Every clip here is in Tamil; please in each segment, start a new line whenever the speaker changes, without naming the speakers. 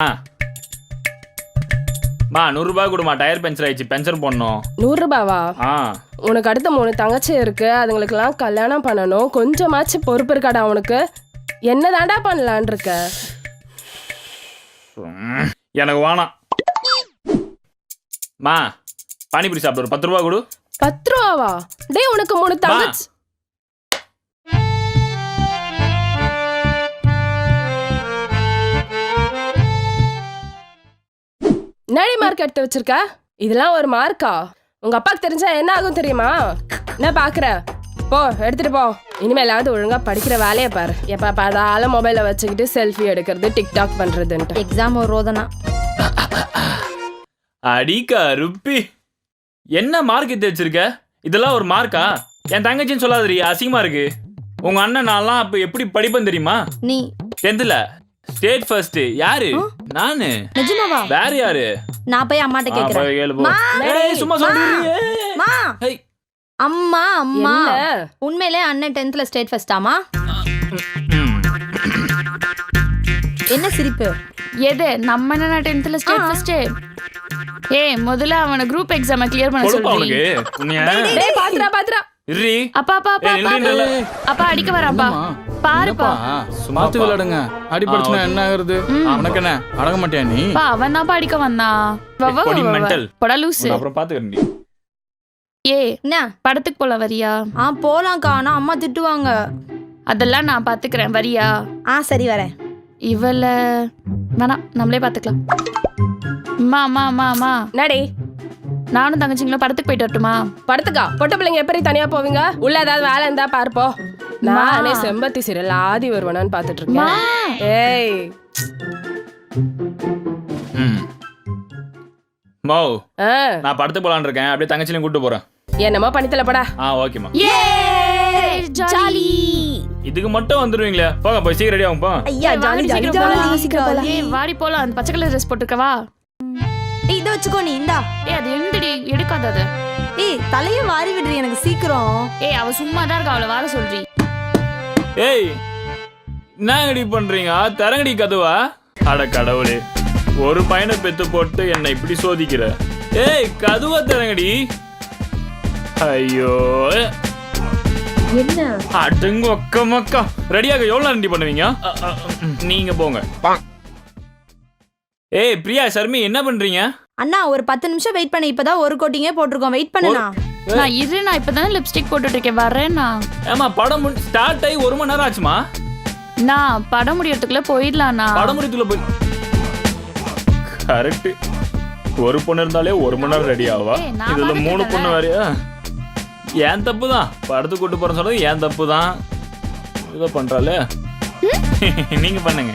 ஆ. மா நூறுரூபா கொடுமா டயர் பஞ்சர் ஆயிடுச்சு. பஞ்சர் போடணும்.
நூறு ரூபாவா
ஆ.
உனக்கு அடுத்த மூணு தங்கச்சி இருக்கு. அதுங்களுக்கெல்லாம் கல்யாணம் பண்ணணும். கொஞ்சமாச்சு பொறுப்பு இருக்காடா உனக்கு. என்ன தாண்டா பண்ணலான் இருக்க
ம், எனக்கு வேணாம். மா பானிபூரி சாப்பிட. ஒரு பத்து ரூபா கொடு.
பத்து ரூபாவா? டேய் உனக்கு மூணு தங்கச்சி என்னடி மார்க் எடுத்து வச்சிருக்க? இதெல்லாம் ஒரு மார்க்கா உங்க அப்பாக்கு தெரிஞ்சா என்ன ஆகும் தெரியுமா? என்ன பாக்குற? போ எடுத்துட்டு போ. இனிமேலாவது ஒழுங்கா படிக்கிற வேலையை பாரு. எப்ப பார்த்தாலும் மொபைலை வச்சுக்கிட்டு செல்ஃபி எடுக்கிறது டிக்டாக் பண்றதுன்ட்டு.
எக்ஸாம் ஒரு ரோதனா?
அடிக்கா ருப்பி என்ன மார்க் எடுத்து வச்சிருக்க? இதெல்லாம் ஒரு மார்க்கா என் தங்கச்சின்னு சொல்லாதடி அசிங்கமா இருக்கு. உங்க அண்ணன் நான்லாம் அப்ப எப்படி படிப்பேன் தெரியுமா?
நீ
டென்த்ல ஸ்டேட் ஃபர்ஸ்ட் யாரு? நானு.
நிஜமாவா?
வேற யாரு?
நான் போய் அம்மாட்ட கேக்குறேன்.
சும்மா சொல்றீங்க.
அம்மா அம்மா. உண்மையிலே அண்ணன் டென்த்ல ஸ்டேட் ஃபர்ஸ்டாமா. என்ன சிரிப்பு?
எது? நம்ம என்ன டென்த்ல ஸ்டேட் ஃபர்ஸ்ட் ஏய் முதல்ல அவன குரூப் எக்ஸாம கிளியர் பண்ண சொல்லி.
டேய் பாத்துரா பாத்துரா
இர்ரி
அப்பா அப்பா அப்பா. அப்பா. அடிக்க வராப்பா பாருப்பா.
சும்மா
மாத்து விளையாடுங்க. அடிபடுச்சுனா
ஆ,
என்ன ஆகுறது? உனக்கு என்ன அடங்க மாட்டியா நீ?
அப்பா அவன் தான்ப்பா அடிக்க வந்தான்
பொடி
லூசு.
அப்புறம் பாத்துக்கிறேன்
என்ன?
படத்துக்கு போல வரியா?
ஆ போலாம்க்கா. ஆனா அம்மா திட்டுவாங்க.
அதெல்லாம் நான் பாத்துக்கிறேன் வரியா?
ஆ சரி வரேன்.
இவள வேணாம் நம்மளே பாத்துக்கலாம் அம்மா அம்மா அம்மா அம்மா.
என்னடி?
நானும் தங்கச்சிங்களும் படத்துக்கு போயிட்டு வரட்டுமா?
படத்துக்கா? பொட்ட பிள்ளைங்க எப்படி தனியா போவீங்க? உள்ள ஏதாவது வேலை இருந்தா பார்ப்போ. நானே செம்பத்தி சீரியல் ஆதி வருவனான்னு பாத்துட்டு இருக்கேன் ஏய்.
ம். நான் படத்துக்கு போலான்னு இருக்கேன் அப்படியே தங்கச்சிலையும் கூட்டு போறேன்.
என்னமோ பண்ணித்தல படா.
ஆ ஓகேம்மா
ஏ ஜாலி.
இதுக்கு மட்டும் வந்துருவீங்களே. போங்க போய் சீக்கிரம் ரெடி ஆகும் போ.
ஐயா ஜாலி ஜாலி.
சீக்கிரம் போலாம்.
ஜாலி சீக்கிரம் போலாம்.
ஏய் வாடி போலாம். அந்த பச்சை கலர் ட்ரெஸ் போட்டுக்கவா
ஏய் இதை வச்சுக்கோ நீ இந்தா.
ஏய் அது எழுந்துடி எடுக்காத அது.
ஏய் தலைய வாரி விடுறி எனக்கு சீக்கிரம்.
ஏய் அவ சும்மா தான் இருக்கா அவளை வர சொல்றி.
ஏய் என்னங்கடி பண்றீங்க? தரங்கடி கதுவா? அட கடவுளே ஒரு பையனை பெத்து போட்டு என்னை இப்படி சோதிக்கிற? ஏய் கதுவா தரங்கடி? ஐயோ.
என்ன?
அடங்க ஒக்க மக்கா ரெடியாக எவ்வளவு ரெடி பண்ணுவீங்க? நீங்க போங்க. ஏய் பிரியா சர்மி என்ன பண்றீங்க?
அண்ணா ஒரு பத்து நிமிஷம் வெயிட் பண்ணு. இப்பதான் ஒரு கோட்டிங்கே போட்டிருக்கோம். வெயிட் பண்ணுண்ணா.
நான் இரு நான் இப்பதானே லிப்ஸ்டிக் போட்டுட்டு இருக்கேன் வரேன்னா
ஏமா படம் ஸ்டார்ட் ஆகி ஒரு மணி நேரம் ஆச்சுமா?
நான் படம் முடியறதுக்குள்ள போயிடலாம்ண்ணா
படம் முடித்துக்குள்ள போய் கரெக்ட் ஒரு பொண்ணு இருந்தாலே ஒரு மணி நேரம் ரெடி ஆவா?
நான்
இதுல மூணு. பொண்ணு வேறையா? ஏன் தப்பு தான் படத்துக்கு கூட்டு போறேன்னு சொன்னது ஏன் தப்பு தான் இதை பண்றாளே நீங்க பண்ணுங்க.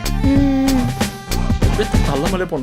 தலைமலை பொண்ணு